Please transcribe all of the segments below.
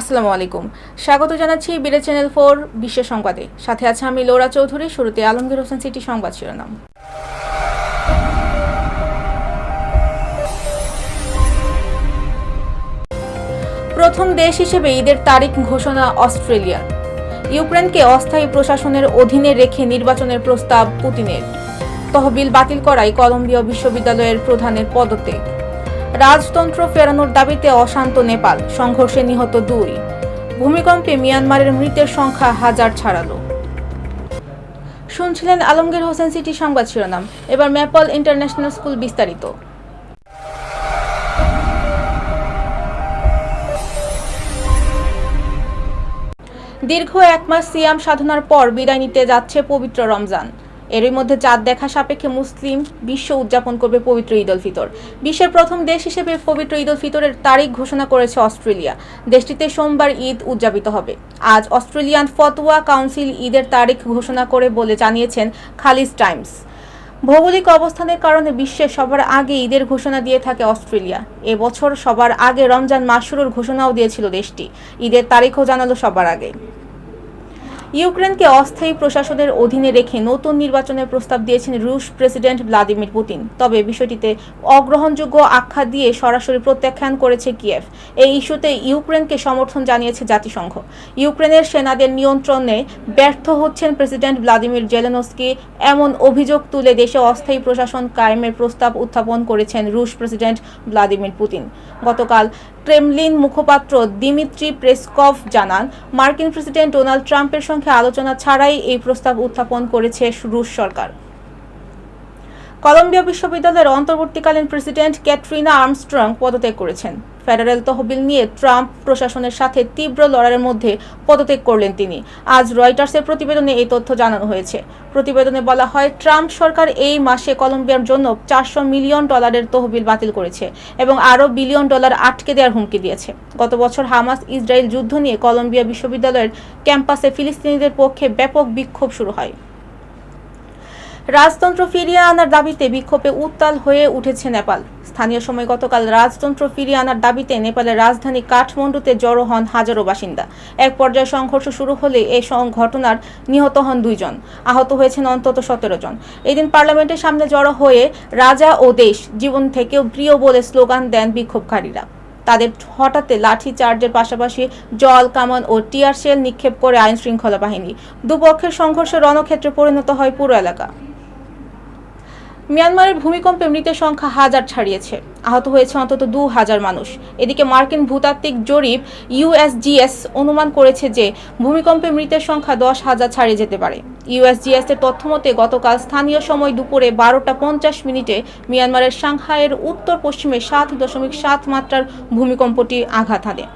আসসালামু আলাইকুম। স্বাগত জানাচ্ছি বিলে চ্যানেল ফোর বিশ্ব সংবাদে। সাথে আছে আমি লোরা চৌধুরী, শুরুতে আলমগীর হোসেন সিটি সংবাদ শিরোনাম। প্রথম দেশ হিসেবে ঈদের তারিখ ঘোষণা অস্ট্রেলিয়া ইউক্রেনকে অস্থায়ী প্রশাসনের অধীনে রেখে নির্বাচনের প্রস্তাব পুতিনের। তহবিল বাতিল করায় কলম্বিয়া বিশ্ববিদ্যালয়ের প্রধানের পদত্যাগ। রাজতন্ত্র ফেরানোর দাবিতে অশান্ত নেপাল, সংঘর্ষে নিহত দুই। ভূমিকম্পে মিয়ানমারের মৃতের সংখ্যা হাজার ছাড়ালো। শুনছিলেন আলমগীর হোসেন সিটি সংবাদ শিরোনাম। এবার ম্যাপল ইন্টারন্যাশনাল স্কুল বিস্তারিত। দীর্ঘ এক মাস সিয়াম সাধনার পর বিদায় নিতে যাচ্ছে পবিত্র রমজান। এরই মধ্যে চাঁদ দেখা সাপেক্ষে মুসলিম বিশ্ব উদযাপন করবে পবিত্র ঈদ উল ফিতর। বিশ্বের প্রথম দেশ হিসেবে পবিত্র ঈদ উল ফিতরের তারিখ ঘোষণা করেছে অস্ট্রেলিয়া। দেশটিতে সোমবার ঈদ উদযাপিত হবে। আজ অস্ট্রেলিয়ান ফতোয়া কাউন্সিল ঈদের তারিখ ঘোষণা করে বলে জানিয়েছেন খালিজ টাইমস। ভৌগোলিক অবস্থানের কারণে বিশ্বে সবার আগে ঈদের ঘোষণা দিয়ে থাকে অস্ট্রেলিয়া। এবছর সবার আগে রমজান মাস শুরুর ঘোষণাও দিয়েছিল দেশটি। ঈদের তারিখও জানালো সবার আগে। ইউক্রেনকে অস্থায়ী প্রশাসনের অধীনে রেখে নতুন নির্বাচনের প্রস্তাব দিয়েছেন রুশ প্রেসিডেন্ট ভ্লাদিমির পুতিন। তবে বিষয়টিতে অগ্রহণযোগ্য আখ্যা দিয়ে সরাসরি প্রত্যাখ্যান করেছে কিয়েভ। এই ইস্যুতে ইউক্রেনকে সমর্থন জানিয়েছে জাতিসংঘ। ইউক্রেনের সেনাদের নিয়ন্ত্রণে ব্যর্থ হচ্ছেন প্রেসিডেন্ট ভ্লাদিমির জেলেনস্কি। এমন অভিযোগ তুলে দেশে অস্থায়ী প্রশাসন কায়েমের প্রস্তাব উত্থাপন করেছেন রুশ প্রেসিডেন্ট ভ্লাদিমির পুতিন। গতকাল ক্রেমলিন মুখপাত্র দিমিত্রি প্রেসকভ জানান, মার্কিন প্রেসিডেন্ট ডোনাল্ড ট্রাম্পের সঙ্গে আলোচনা ছাড়াই এই প্রস্তাব উত্থাপন করেছে রুশ সরকার। কলম্বিয়া বিশ্ববিদ্যালয়ের অন্তর্বর্তীকালীন প্রেসিডেন্ট ক্যাটরিনা আর্মস্ট্রং পদত্যাগ করেছেন। ফেডারেল তহবিল নিয়ে ট্রাম্প প্রশাসনের সাথে তীব্র লড়াইয়ের মধ্যে পদত্যাগ করলেন তিনি। আজ রয়টার্সের প্রতিবেদনে এই তথ্য জানানো হয়েছে। প্রতিবেদনে বলা হয়, ট্রাম্প সরকার এই মাসে কলম্বিয়ার জন্য চারশো মিলিয়ন ডলারের তহবিল বাতিল করেছে এবং আরও বিলিয়ন ডলার আটকে দেওয়ার হুমকি দিয়েছে। গত বছর হামাস ইসরায়েল যুদ্ধ নিয়ে কলম্বিয়া বিশ্ববিদ্যালয়ের ক্যাম্পাসে ফিলিস্তিনিদের পক্ষে ব্যাপক বিক্ষোভ শুরু হয়। রাজতন্ত্র ফিরিয়ে আনার দাবিতে বিক্ষোভে উত্তাল হয়ে উঠেছে নেপাল। স্থানীয় সময় গতকাল রাজতন্ত্র ফিরিয়ে আনার দাবিতে নেপালের রাজধানী কাঠমান্ডুতে জড়ো হন হাজারো বাসিন্দা। এক পর্যায়ে সংঘর্ষ শুরু হলে এই ঘটনার নিহত হন দুইজন। আহত হয়েছেন অন্তত সতেরো জন। এদিন পার্লামেন্টের সামনে জড়ো হয়ে রাজা ও দেশ জীবন থেকেও প্রিয় বলে স্লোগান দেন বিক্ষোভকারীরা। তাদের হঠাৎ লাঠি চার্জের পাশাপাশি জল, কামান ও টিয়ার শেল নিক্ষেপ করে আইন শৃঙ্খলা বাহিনী। দুপক্ষের সংঘর্ষে রণক্ষেত্রে পরিণত হয় পুরো এলাকা। মিয়ানমারের ভূমিকম্পে মৃতের সংখ্যা হাজার ছাড়িয়েছে। আহত হয়েছে অন্তত দু হাজার মানুষ। এদিকে মার্কিন ভূতাত্ত্বিক জরিপ ইউএসজিএস অনুমান করেছে যে ভূমিকম্পে মৃতের সংখ্যা দশ হাজার ছাড়িয়ে যেতে পারে। ইউএসজিএস এর তথ্যমতে গতকাল স্থানীয় সময় দুপুরে বারোটা পঞ্চাশ মিনিটে মিয়ানমারের সাংহাইয়ের উত্তর পশ্চিমে সাত দশমিক সাত মাত্রার ভূমিকম্পটি আঘাত হানে।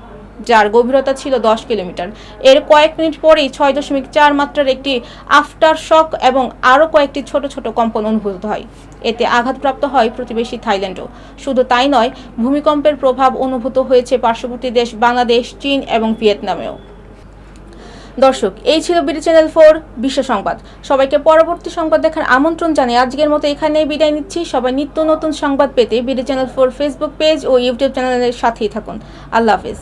যার গভীরতা ছিল দশ কিলোমিটার। এর কয়েক মিনিট পরেই ছয় দশমিক চার মাত্রার একটি আফটার শক এবং আরও কয়েকটি ছোট ছোট কম্পন অনুভূত হয়। এতে আঘাতপ্রাপ্ত হয় প্রতিবেশী থাইল্যান্ডও। শুধু তাই নয়, ভূমিকম্পের প্রভাব অনুভূত হয়েছে পার্শ্ববর্তী দেশ বাংলাদেশ, চীন এবং ভিয়েতনামেও। দর্শক, এই ছিল বিডি চ্যানেল ফোর বিশ্ব সংবাদ। সবাইকে পরবর্তী সংবাদ দেখার আমন্ত্রণ জানিয়ে আজকের মতো এখানেই বিদায় নিচ্ছি। সবাই নিত্য নতুন সংবাদ পেতে BD channel four Facebook page ও ইউটিউব চ্যানেলের সাথেই থাকুন। আল্লাহ হাফিজ।